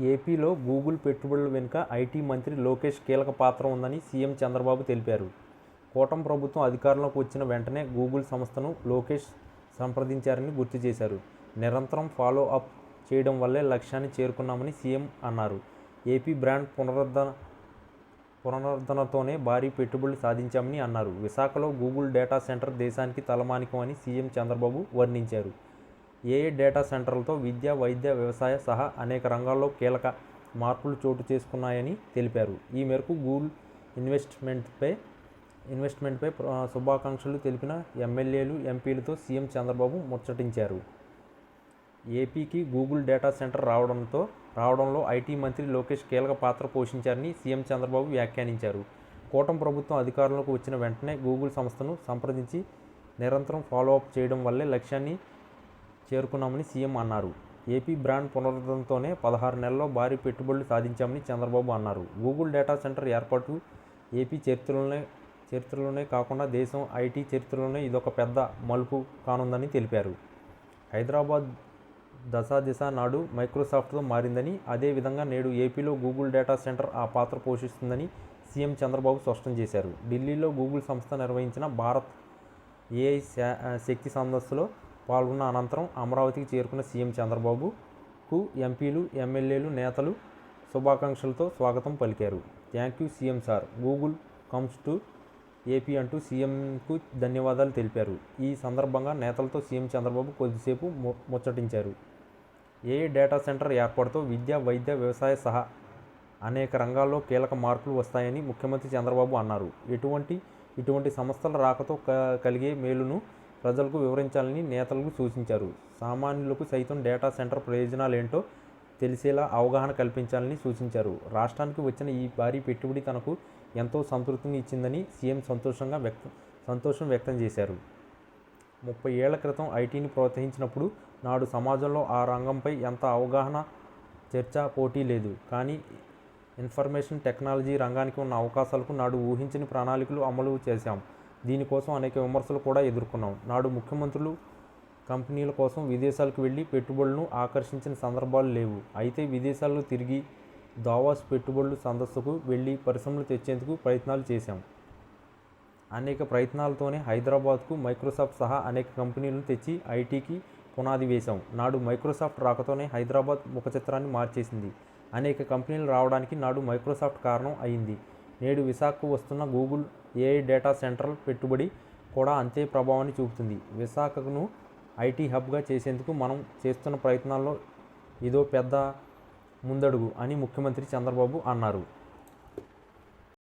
ఏపీలో గూగుల్ పెట్టుబడుల వెనుక ఐటీ మంత్రి లోకేష్ కీలక పాత్ర ఉందని సీఎం చంద్రబాబు తెలిపారు. కూటమి ప్రభుత్వం అధికారంలోకి వచ్చిన వెంటనే గూగుల్ సంస్థను లోకేష్ సంప్రదించారని గుర్తు చేశారు. నిరంతరం ఫాలో అప్ చేయడం వల్లే లక్ష్యాన్ని చేరుకున్నామని సీఎం అన్నారు. ఏపీ బ్రాండ్ పునరుద్ధరణ పునరుద్ధరణతోనే భారీ పెట్టుబడులు సాధించామని అన్నారు. విశాఖలో గూగుల్ డేటా సెంటర్ దేశానికి తలమానికం అని సీఎం చంద్రబాబు వర్ణించారు. ఏఏ డేటా సెంటర్లతో విద్య వైద్య వ్యవసాయ సహా అనేక రంగాల్లో కీలక మార్పులు చోటు చేసుకున్నాయని తెలిపారు. ఈ మేరకు గూగుల్ ఇన్వెస్ట్మెంట్పై ఇన్వెస్ట్మెంట్పై శుభాకాంక్షలు తెలిపిన ఎమ్మెల్యేలు ఎంపీలతో సీఎం చంద్రబాబు ముచ్చటించారు. ఏపీకి గూగుల్ డేటా సెంటర్ రావడంతో రావడంలో ఐటీ మంత్రి లోకేష్ కీలక పాత్ర పోషించారని సీఎం చంద్రబాబు వ్యాఖ్యానించారు. కూటమి ప్రభుత్వం అధికారంలోకి వచ్చిన వెంటనే గూగుల్ సంస్థను సంప్రదించి నిరంతరం ఫాలోఅప్ చేయడం వల్లే లక్ష్యాన్ని చేరుకున్నామని సీఎం అన్నారు. ఏపీ బ్రాండ్ పునరుద్ధరణతోనే పదహారు నెలల్లో భారీ పెట్టుబడులు సాధించామని చంద్రబాబు అన్నారు. గూగుల్ డేటా సెంటర్ ఏర్పాటు ఏపీ చరిత్రలోనే చరిత్రలోనే కాకుండా దేశం ఐటీ చరిత్రలోనే ఇదొక పెద్ద మలుపు కానుందని తెలిపారు. హైదరాబాద్ దశా దిశ నాడు మైక్రోసాఫ్ట్తో మారిందని అదేవిధంగా నేడు ఏపీలో గూగుల్ డేటా సెంటర్ ఆ పాత్ర పోషిస్తుందని సీఎం చంద్రబాబు స్పష్టం చేశారు. ఢిల్లీలో గూగుల్ సంస్థ నిర్వహించిన భారత్ ఏఐ శా- శక్తి సదస్సులో పాల్గొన్న అనంతరం అమరావతికి చేరుకున్న సీఎం చంద్రబాబుకు ఎంపీలు ఎమ్మెల్యేలు నేతలు శుభాకాంక్షలతో స్వాగతం పలికారు. Thank you CM sir. Google comes to AP అంటూ సీఎంకు ధన్యవాదాలు తెలిపారు. ఈ సందర్భంగా నేతలతో సీఎం చంద్రబాబు కొద్దిసేపు ము- ముచ్చటించారు. ఏ డేటా సెంటర్ ఏర్పాటుతో విద్య వైద్య వ్యవసాయ సహా అనేక రంగాల్లో కీలక మార్పులు వస్తాయని ముఖ్యమంత్రి చంద్రబాబు అన్నారు. ఎటువంటి ఇటువంటి సంస్థల రాకతో కలిగే మేలును ప్రజలకు వివరించాలని నేతలకు సూచించారు. సామాన్యులకు సైతం డేటా సెంటర్ ప్రయోజనాలేంటో తెలిసేలా అవగాహన కల్పించాలని సూచించారు. రాష్ట్రానికి వచ్చిన ఈ భారీ పెట్టుబడి తనకు ఎంతో సంతృప్తిని ఇచ్చిందని సీఎం సంతోషంగా వ్యక్తం సంతోషం వ్యక్తం చేశారు. ముప్పై ఏళ్ళ క్రితం ఐటీని ప్రోత్సహించినప్పుడు నాడు సమాజంలో ఆ రంగంపై ఎంత అవగాహన చర్చ పోటీ లేదు. కానీ ఇన్ఫర్మేషన్ టెక్నాలజీ రంగానికి ఉన్న అవకాశాలకు నాడు ఊహించని ప్రణాళికలు అమలు చేశాం. దీనికోసం అనేక విమర్శలు కూడా ఎదుర్కొన్నాం. నాడు ముఖ్యమంత్రులు కంపెనీల కోసం విదేశాలకు వెళ్ళి పెట్టుబడులను ఆకర్షించిన సందర్భాలు లేవు. అయితే విదేశాల్లో తిరిగి దావాస్ పెట్టుబడులు సందస్సుకు వెళ్ళి పరిశ్రమలు తెచ్చేందుకు ప్రయత్నాలు చేశాం. అనేక ప్రయత్నాలతోనే హైదరాబాద్కు మైక్రోసాఫ్ట్ సహా అనేక కంపెనీలను తెచ్చి ఐటీకి పునాది వేశాం. నాడు మైక్రోసాఫ్ట్ రాకతోనే హైదరాబాద్ ముఖ చిత్రాన్ని మార్చేసింది. అనేక కంపెనీలు రావడానికి నాడు మైక్రోసాఫ్ట్ కారణం అయింది. నేడు విశాఖకు వస్తున్న గూగుల్ ఏఐ డేటా సెంటర్ పెట్టుబడి కూడా అంతే ప్రభావాన్ని చూపుతుంది. విశాఖను ఐటీ హబ్గా చేసేందుకు మనం చేస్తున్న ప్రయత్నాల్లో ఇదో పెద్ద ముందడుగు అని ముఖ్యమంత్రి చంద్రబాబు అన్నారు.